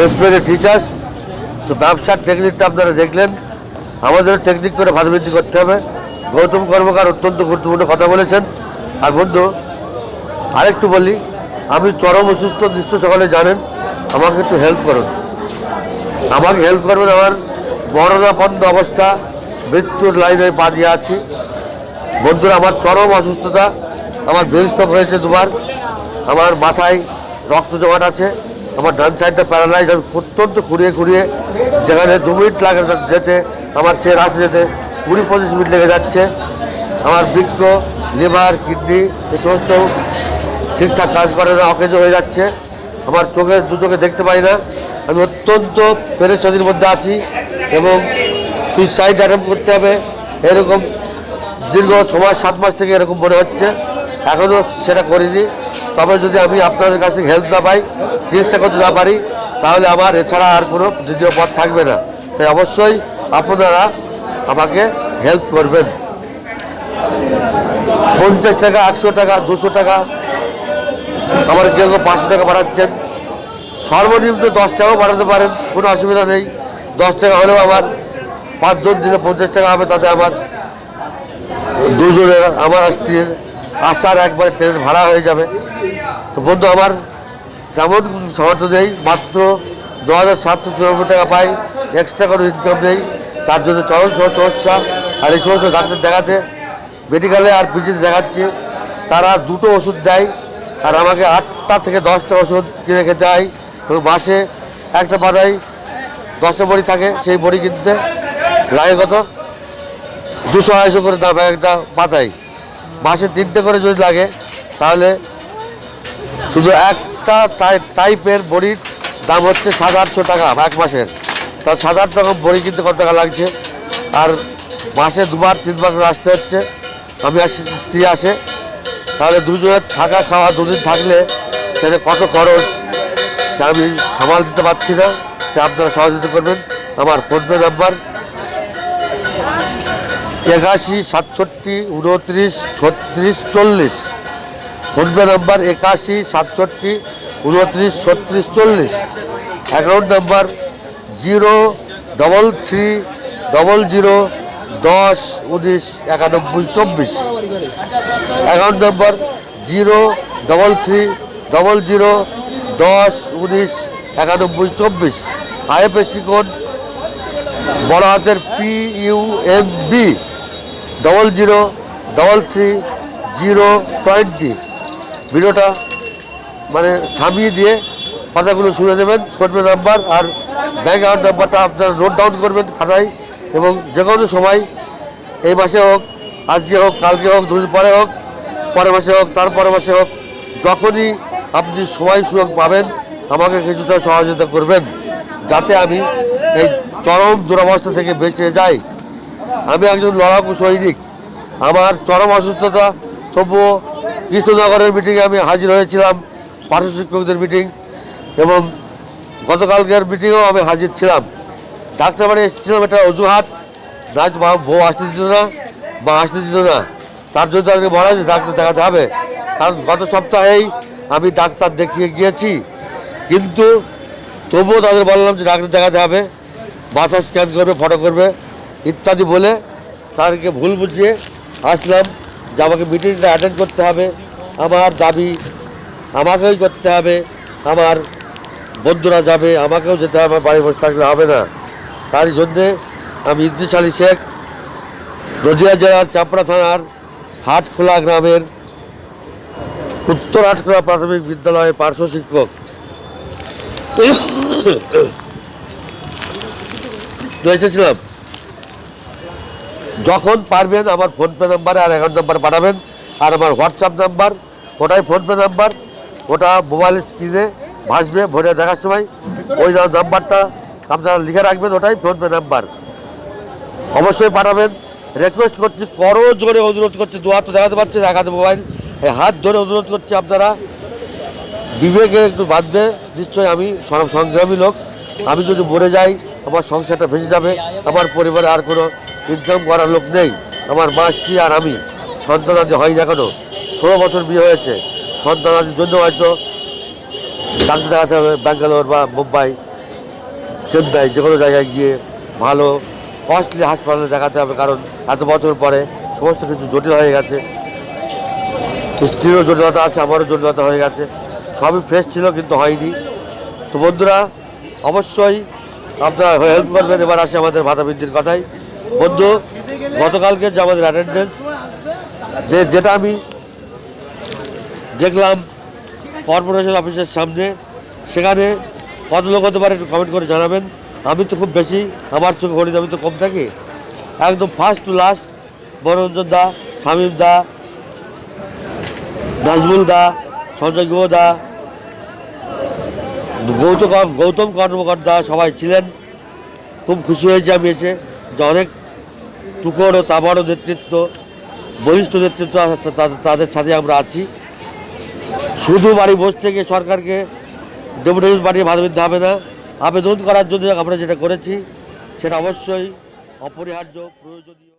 Respected teachers তো ব্যবসার টেকনিকটা আপনারা দেখলেন। আমাদেরও টেকনিক করে ভাতবৃদ্ধি করতে হবে। গৌতম কর্মকার অত্যন্ত গুরুত্বপূর্ণ কথা বলেছেন। আর বন্ধু, আরেকটু বলি আমি চরম অসুস্থ নিশ্চয় সকালে জানেন, আমাকে একটু হেল্প করুন। আমাকে হেল্প করবেন আমার মরণাপন্ন অবস্থা, মৃত্যুর লাইনে পা দিয়ে আছি। বন্ধুরা, আমার চরম অসুস্থতা, আমার ব্রেন হয়েছে দুবার। আমার মাথায় রক্ত জমাট আছে। আমার ডান সাইডটা প্যারালাইজ আমি অত্যন্ত খুঁড়িয়ে খুঁড়িয়ে যেখানে দু মিনিট লাগে যেতে, আমার সে রাতে যেতে, কুড়ি পঁচিশ মিনিট লেগে যাচ্ছে। আমার বৃক্ষ লিভার, কিডনি, এ সমস্ত ঠিকঠাক কাজ করে না, অকেজ হয়ে যাচ্ছে। আমার চোখে, দু চোখে দেখতে পাই না। আমি অত্যন্ত পেরেশানির মধ্যে আছি এবং সুইসাইড অ্যাটেম্প করতে হবে। এরকম দীর্ঘ ছ মাস, সাত মাস থেকে এরকম মনে হচ্ছে। এখনও সেটা করিনি। তবে যদি আমি আপনাদের কাছে হেল্প না পাই, চিকিৎসা করতে না পারি, তাহলে আমার এছাড়া আর কোনো দ্বিতীয় পথ থাকবে না। তাই অবশ্যই আপনারা আমাকে হেল্প করবেন। পঞ্চাশ টাকা, একশো টাকা, দুশো টাকা, আমার কেউ পাঁচশো টাকা বাড়াচ্ছেন। সর্বনিম্ন দশ টাকাও বাড়াতে পারেন, কোনো অসুবিধা নেই। দশ টাকা হলেও আমার পাঁচজন দিলে পঞ্চাশ টাকা হবে, তাতে আমার দুজনের, আমার স্ত্রীর আসার একবার ট্রেনের ভাড়া হয়ে যাবে। তো বন্ধু, আমার তেমন সামর্থ্য নেই, মাত্র দু হাজার সাতশো চুরানব্বই টাকা পাই এক্সট্রা কোনো ইনকাম নেই। তার জন্য চরম সমস্যা। আর এই সমস্ত ডাক্তার দেখাতে মেডিকেলে আর পিছিয়ে দেখাচ্ছে, তারা দুটো ওষুধ দেয়, আর আমাকে আটটা থেকে দশটা ওষুধ কিনে খেতে হয়। এবং মাসে একটা পাতায় দশটা বড়ি থাকে, সেই বড়ি কিনতে লাগে কত? দুশো আড়াইশো করে দাম একটা পাতায় মাসে তিনটে করে যদি লাগে, তাহলে শুধু একটা টাই- টাইপের বড়ির দাম হচ্ছে সাত আটশো টাকা এক মাসের তা সাত আট রকম বড়ি কিনতে কত টাকা লাগছে? আর মাসে দুবার, তিনবার আসতে হচ্ছে। আমি আর স্ত্রী আসে, তাহলে দুজনের থাকা খাওয়া দুদিন থাকলে সেটা কত খরচ, সে আমি সামাল দিতে পারছি না। আপনারা সহযোগিতা করবেন। আমার ফোনপে নাম্বার একাশি, সাতষট্টি, উনত্রিশ, ছত্রিশ, চল্লিশ। ফোনপে নাম্বার একাশি, সাতষট্টি, উনত্রিশ, ছত্রিশ, চল্লিশ। Account number zero double three double zero দশ উনিশ একানব্বই চব্বিশ। Account number zero double three double zero দশ উনিশ একানব্বই চব্বিশ। আইএফএসসি কোড বড় হাতের P U M B. Double zero double three zero twenty ভিডিওটা মানে থামিয়ে দিয়ে পাতাগুলো শুনে দেবেন ফোনপে নাম্বার আর ব্যাঙ্ক অ্যাকাউন্ট নাম্বারটা আপনারা নোট ডাউন করবেন খাতায় এবং যে কোনো সময় এই মাসে হোক, আজকে হোক, কালকে হোক, দুদিন পরে হোক, পরের মাসে হোক তার পরের মাসে হোক, যখনই আপনি সময় সুযোগ পাবেন, আমাকে কিছুটা সহযোগিতা করবেন, যাতে আমি এই চরম দুরবস্থা থেকে বেঁচে যাই। আমি একজন লড়াকু সৈনিক। আমার চরম অসুস্থতা, তবুও কৃষ্ণনগরের মিটিংয়ে আমি হাজির হয়েছিলাম, পার্শ্ব শিক্ষকদের মিটিং এবং গতকালকের মিটিংয়েও আমি হাজির ছিলাম। ডাক্তার বাড়ি এসেছিলাম, এটা অজুহাত। না মা বউ আসতে দিত না, মা আসতে দিত না। তার জন্য তাদেরকে বলা যে ডাক্তার দেখাতে হবে। কারণ গত সপ্তাহেই আমি ডাক্তার দেখিয়ে গিয়েছি। কিন্তু তবুও তাদের বললাম যে, ডাক্তার দেখাতে হবে। মাথা স্ক্যান করবে ফটো করবে। ইত্যাদি বলে তাদেরকে ভুল বুঝিয়ে আসলাম যে আমাকে মিটিংটা অ্যাটেন্ড করতে হবে। আমার দাবি আমাকেই করতে হবে। আমার বন্ধুরা যাবে, আমাকেও যেতে হবে বাড়ি বসে থাকলে হবে না। তার জন্যে আমি ইদ্রিস আলী শেখ, নদিয়া জেলার চাপড়া থানার হাটখোলা গ্রামের উত্তর হাটখোলা প্রাথমিক বিদ্যালয়ের পার্শ্ব শিক্ষক। এসেছিলাম। যখন পারবেন আমার ফোনপে নাম্বারে আর অ্যাকাউন্ট নাম্বার পাঠাবেন, আর আমার হোয়াটসঅ্যাপ নাম্বার, ওটাই ফোনপে নাম্বার, ওটা মোবাইল স্ক্রিনে ভাসবে ভোটে দেখার সময়। ওই নাম্বারটা আপনারা লিখে রাখবেন, ওটাই ফোনপে নাম্বার। অবশ্যই পাঠাবেন। রিকোয়েস্ট করছি, করো জোরে অনুরোধ করছি, দু হাত দেখাতে পারছি হাতে মোবাইল, এই হাত ধরে অনুরোধ করছি আপনারা। বিবেকে একটু বাঁধবে, নিশ্চয়ই আমি সংগ্রামী লোক। আমি যদি মরে যাই আমার সংসারটা ভেসে যাবে, আমার পরিবারে আর কোনো ইনকাম করার লোক নেই। আমার মা, স্ত্রী আর আমি সন্তান আদি হয় না কেন ষোলো বছর বিয়ে হয়েছে। সন্তান আদির জন্য হয়তো ডাক্তার দেখাতে হবে, ব্যাঙ্গালোর বা মুম্বাই, চেন্নাই, যে কোনো জায়গায় গিয়ে ভালো কস্টলি হাসপাতালে দেখাতে হবে, কারণ এত বছর পরে সমস্ত কিছু জটিল হয়ে গেছে। স্ত্রীরও জটিলতা আছে, আমারও জটিলতা হয়ে গেছে। সবই ফ্রেশ ছিল, কিন্তু হয়নি। তো বন্ধুরা, অবশ্যই আপনারা হেল্প করবেন, এবার আসে আমাদের ভাতা বৃদ্ধির কথাই। বন্ধু, গতকালকে যে আমাদের অ্যাটেন্ডেন্স যে যেটা আমি দেখলাম কর্পোরেশন অফিসের সামনে, সেখানে কত লোক হতে পারে একটু কমেন্ট করে জানাবেন। আমি তো খুব বেশি, আমার চোখে গণিত আমি তো কম থাকি। একদম first to last Manoranjan da, Shamim da, Nazmul da, Sanjay Guha da Gautam Gautam কর্মকর্তা সবাই ছিলেন। খুব খুশি হয়েছে আমি এসে যে অনেক তুখর ও তামারও নেতৃত্ব বরিষ্ঠ নেতৃত্ব তাদের সাথে আমরা আছি। শুধু বাড়ি বসে থেকে সরকারকে ডেপুটেশন পাঠিয়ে ভালো দিতে হবে না, আবেদন করার জন্য আমরা যেটা করেছি, সেটা অবশ্যই অপরিহার্য, প্রয়োজনীয়।